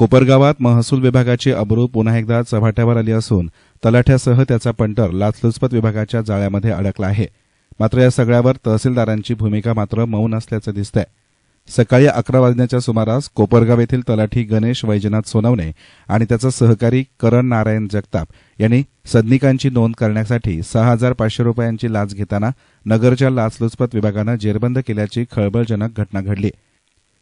कोपरगावात महसूल विभागाची अब्रू पुन्हा एकदा चव्हाट्यावर आली असून तलाठ्यासह त्याचा पंटर लाचलुचपत विभागाच्या जाळ्यामध्ये अडकला आहे. मात्र या सगळ्यावर तहसीलदारांची भूमिका मात्र मौन असल्याचं दिसतंय. सकाळी अकरा वाजण्याच्या सुमारास कोपरगाव येथील तलाठी गणेश वैजनाथ सोनवणे आणि त्याचा सहकारी करण नारायण जगताप यांनी सदनिकांची नोंद करण्यासाठी सहा हजार पाचशे रुपयांची लाच घेताना नगरच्या लाचलुचपत विभागानं जेरबंद केल्याची खळबळजनक घटना घडली.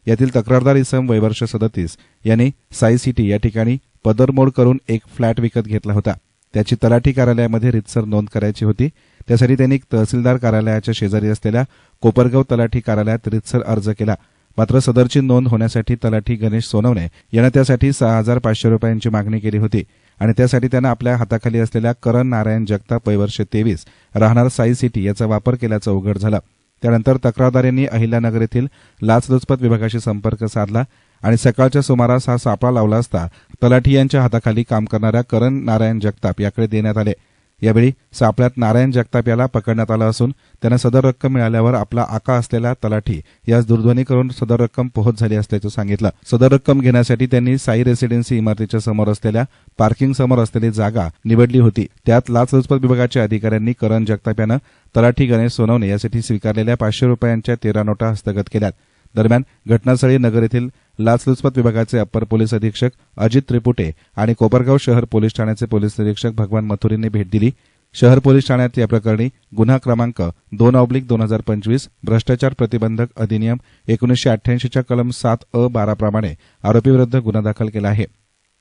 यातील तक्रारदार इसम वैवर्ष सदतीस यांनी साई सिटी या ठिकाणी पदरमोड करून एक फ्लॅट विकत घेतला होता. त्याची तलाठी कार्यालयामध्ये रितसर नोंद करायची होती. त्यासाठी त्यांनी तहसीलदार कार्यालयाच्या शेजारी असलेल्या कोपरगाव तलाठी कार्यालयात रितसर अर्ज केला. मात्र सदरची नोंद होण्यासाठी तलाठी गणेश सोनवणे यानं त्यासाठी सहा हजार पाचशे रुपयांची मागणी केली होती आणि त्यासाठी त्यानं आपल्या हाताखाली असलेल्या करण नारायण जगताप वैवर्ष तेवीस राहणार साई सिटी याचा वापर केल्याचं उघड झालं. त्यानंतर तक्रारदारांनी अहिल्यानगर येथील लाचलुचपत विभागाशी संपर्क साधला आणि सकाळच्या सुमारास हा सापळा लावला असता तलाठी यांच्या हाताखाली काम करणाऱ्या करण नारायण जगताप याकडे देण्यात आले. यावेळी सापळ्यात नारायण जगताप याला पकडण्यात आलं असून त्यानं सदर रक्कम मिळाल्यावर आपला आका असलेला तलाठी यास दूरध्वनी करून सदर रक्कम पोहोच झाली असल्याचं सांगितलं. सदर रक्कम घेण्यासाठी त्यांनी साई रेसिडेन्सी इमारतीच्या समोर असलेल्या पार्किंग समोर असलेली जागा निवडली होती. त्यात लाचलुचपत विभागाच्या अधिकाऱ्यांनी करण जगताप यानं तलाठी गणेश सोनवणे यासाठी स्वीकारलेल्या पाचशे रुपयांच्या तेरा नोटा हस्तगत केल्यात. दरम्यान घटनास्थळी नगर येथील लाचलुचपत विभागाचे अप्पर पोलीस अधीक्षक अजित त्रिपुटे आणि कोपरगाव शहर पोलीस ठाण्याचे पोलीस निरीक्षक भगवान मथुरींनी भेट दिली. शहर पोलीस ठाण्यात या प्रकरणी गुन्हा क्रमांक दोन ऑब्लिक दोन हजार पंचवीस भ्रष्टाचार प्रतिबंधक अधिनियम एकोणीसशे अठ्ठ्याऐंशीच्या कलम सात अ बारा प्रमाणे आरोपीविरुद्ध गुन्हा दाखल केला आहे.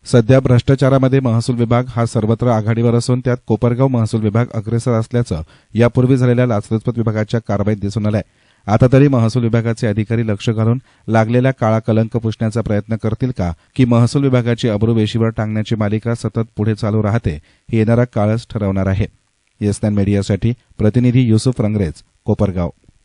सध्या भ्रष्टाचारामध्ये महसूल विभाग हा सर्वत्र आघाडीवर असून त्यात कोपरगाव महसूल विभाग अग्रेसर असल्याचं यापूर्वी झालेल्या लाचलुचपत विभागाच्या कारवाईत दिसून आलंय. आता तरी महसूल विभागाचे अधिकारी लक्ष घालून लागलेला काळा कलंक पुसण्याचा प्रयत्न करतील का? की महसूल विभागाची अब्रू वेशीवर टांगण्याची मालिका सतत पुढे चालू राहते हे येणारा काळच ठरवणार आहे. येसनॅन मीडियासाठी प्रतिनिधी युसुफ रंगरेज कोपरगाव.